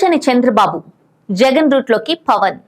ఆలోచన చంద్రబాబు జగన్ రూట్లోకి పవన్.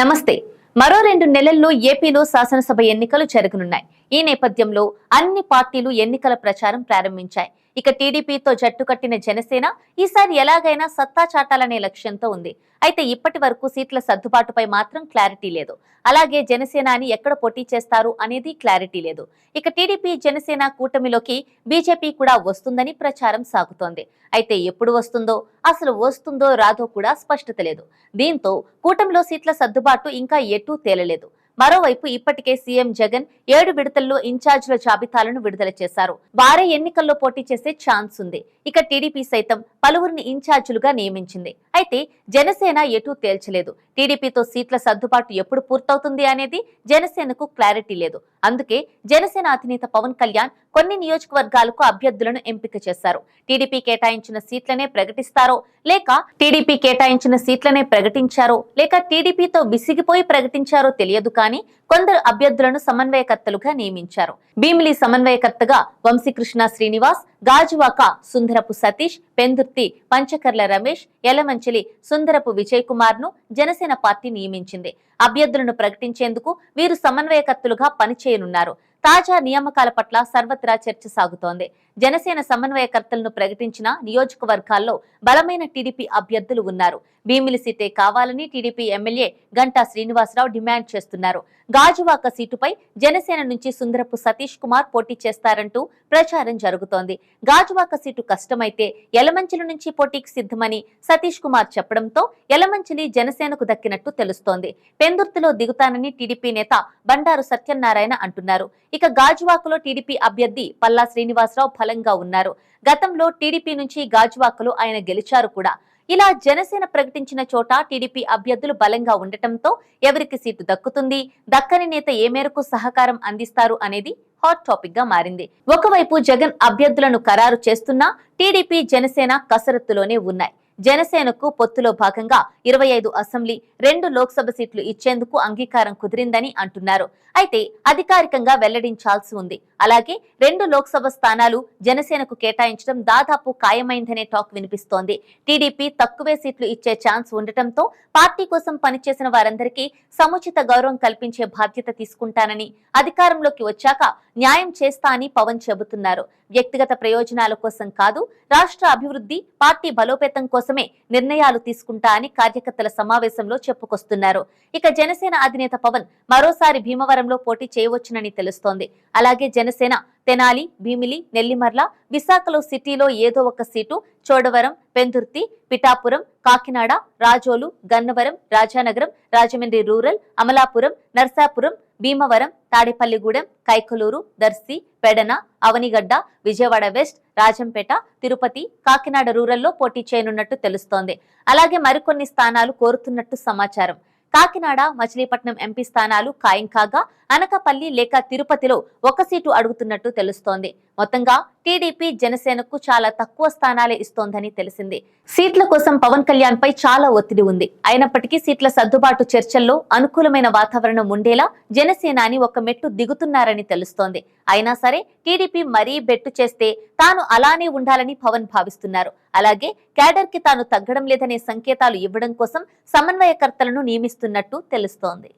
నమస్తే. మరో రెండు నెలల్లో ఏపీలో శాసనసభ ఎన్నికలు జరగనున్నాయి. ఈ నేపథ్యంలో అన్ని పార్టీలు ఎన్నికల ప్రచారం ప్రారంభించాయి. ఇక టీడీపీతో జట్టు కట్టిన జనసేన ఈసారి ఎలాగైనా సత్తా చాటాలనే లక్ష్యంతో ఉంది. అయితే ఇప్పటి వరకు సీట్ల సర్దుబాటుపై మాత్రం క్లారిటీ లేదు. అలాగే జనసేనాని ఎక్కడ పోటీ చేస్తారు అనేది క్లారిటీ లేదు. ఇక టీడీపీ జనసేన కూటమిలోకి బీజేపీ కూడా వస్తుందని ప్రచారం సాగుతోంది. అయితే ఎప్పుడు వస్తుందో అసలు వస్తుందో రాదో కూడా స్పష్టత లేదు. దీంతో కూటమిలో సీట్ల సర్దుబాటు ఇంకా ఎటూ తేలలేదు. మరోవైపు ఇప్పటికే సీఎం జగన్ ఏడు విడతల్లో ఇన్ఛార్జీల జాబితాలను విడుదల చేశారు. వారే ఎన్నికల్లో పోటీ చేసే ఛాన్స్ ఉంది. ఇక టీడీపీ సైతం పలువురిని ఇన్ఛార్జీలుగా నియమించింది. అయితే జనసేన ఎటూ తేల్చలేదు. టీడీపీతో సీట్ల సర్దుబాటు ఎప్పుడు పూర్తవుతుంది అనేది జనసేనకు క్లారిటీ లేదు. అందుకే జనసేన అధినేత పవన్ కళ్యాణ్ కొన్ని నియోజకవర్గాలకు అభ్యర్థులను ఎంపిక చేశారు. టీడీపీ కేటాయించిన సీట్లనే ప్రకటిస్తారో లేక టీడీపీ కేటాయించిన సీట్లనే ప్రకటించారో లేక టీడీపీతో విసిగిపోయి ప్రకటించారో తెలియదు కానీ కొందరు అభ్యర్థులను సమన్వయకర్తలుగా నియమించారు. భీమిలి సమన్వయకర్తగా వంశీకృష్ణ శ్రీనివాస్ గాజువాక సుందరపు సతీష్ పెందుర్తి పంచకర్ల రమేష్ ఎలమంచిలి సుందరపు విజయ్ కుమార్ను జనసేన పార్టీ నియమించింది. అభ్యర్థులను ప్రకటించేందుకు వీరు సమన్వయకర్తలుగా పనిచేయనున్నారు. తాజా నియామకాల పట్ల సర్వత్రా చర్చ సాగుతోంది. జనసేన సమన్వయకర్తలను ప్రకటించిన నియోజకవర్గాల్లో బలమైన టీడీపీ అభ్యర్థులు ఉన్నారు. భీమిలి సీటే కావాలని TDP MLA Ganta Srinivasa Rao demand చేస్తున్నారు. గాజువాక సీటుపై జనసేన నుంచి సుందరపు సతీష్ కుమార్ పోటీ చేస్తారంటూ ప్రచారం జరుగుతోంది. గాజువాక సీటు కష్టమైతే యలమంచిలి నుంచి పోటీకి సిద్ధమని సతీష్ కుమార్ చెప్పడంతో యలమంచిలి జనసేనకు దక్కినట్టు తెలుస్తోంది. పెందుర్తిలో దిగుతానని టీడీపీ నేత బండారు సత్యనారాయణ అంటున్నారు. ఇక గాజువాకలో టీడీపీ అభ్యర్థి పల్లా శ్రీనివాసరావు బలంగా ఉన్నారు. గతంలో టీడీపీ నుంచి గాజువాకలో ఆయన గెలిచారు కూడా. ఇలా జనసేన ప్రకటించిన చోట టీడీపీ అభ్యర్థులు బలంగా ఉండటంతో ఎవరికి సీటు దక్కుతుంది? దక్కని నేత ఏ మేరకు సహకారం అందిస్తారు అనేది హాట్ టాపిక్గా మారింది. ఒకవైపు జగన్ అభ్యర్థులను ఖరారు చేస్తున్నా టీడీపీ జనసేన కసరత్తులోనే ఉన్నాయి. జనసేనకు పొత్తులో భాగంగా ఇరవై ఐదు అసెంబ్లీ రెండు లోక్సభ సీట్లు ఇచ్చేందుకు అంగీకారం కుదిరిందని అంటున్నారు. అయితే అధికారికంగా వెల్లడించాల్సి ఉంది. అలాగే రెండు లోక్సభ స్థానాలు జనసేనకు కేటాయించడం దాదాపు ఖాయమైందనే టాక్ వినిపిస్తోంది. టీడీపీ తక్కువే సీట్లు ఇచ్చే ఛాన్స్ ఉండటంతో పార్టీ కోసం పనిచేసిన వారందరికీ సముచిత గౌరవం కల్పించే బాధ్యత తీసుకుంటానని అధికారంలోకి వచ్చాక న్యాయం చేస్తా అని పవన్ చెబుతున్నారు. వ్యక్తిగత ప్రయోజనాల కోసం కాదు రాష్ట్ర అభివృద్ధి పార్టీ బలోపేతం కోసం కోసమే నిర్ణయాలు తీసుకుంటా అని కార్యకర్తల సమావేశంలో చెప్పుకొస్తున్నారు. ఇక జనసేన అధినేత పవన్ మరోసారి భీమవరంలో పోటీ చేయవచ్చునని తెలుస్తోంది. అలాగే జనసేన తెనాలి భీమిలి నెల్లిమర్ల విశాఖలో సిటీలో ఏదో ఒక seat Chodavaram Pendurthi Pithapuram Kakinada Razole Gannavaram Rajanagaram Rajahmundry rural Amalapuram Narsapuram Bhimavaram Tadepalligudem Kaikaluru Darsi Pedana Avanigadda Vijayawada west Rajampet Tirupati Kakinada రూరల్లో పోటీ చేయనున్నట్టు తెలుస్తోంది. అలాగే మరికొన్ని స్థానాలు కోరుతున్నట్టు సమాచారం. కాకినాడ మచిలీపట్నం ఎంపీ స్థానాలు ఖాయం కాగా అనకపల్లి లేక తిరుపతిలో ఒక సీటు అడుగుతున్నట్టు తెలుస్తోంది. మొత్తంగా టీడీపీ జనసేనకు చాలా తక్కువ స్థానాలే ఇస్తోందని తెలిసింది. సీట్ల కోసం పవన్ కళ్యాణ్ పై చాలా ఒత్తిడి ఉంది. అయినప్పటికీ సీట్ల సర్దుబాటు చర్చల్లో అనుకూలమైన వాతావరణం ఉండేలా జనసేనాని ఒక మెట్టు దిగుతున్నారని తెలుస్తోంది. అయినా సరే టీడీపీ మరీ బెట్టు చేస్తే తాను అలానే ఉండాలని పవన్ భావిస్తున్నారు. అలాగే క్యాడర్కి తాను తగ్గడం లేదనే సంకేతాలు ఇవ్వడం కోసం సమన్వయకర్తలను నియమిస్తున్నట్టు తెలుస్తోంది.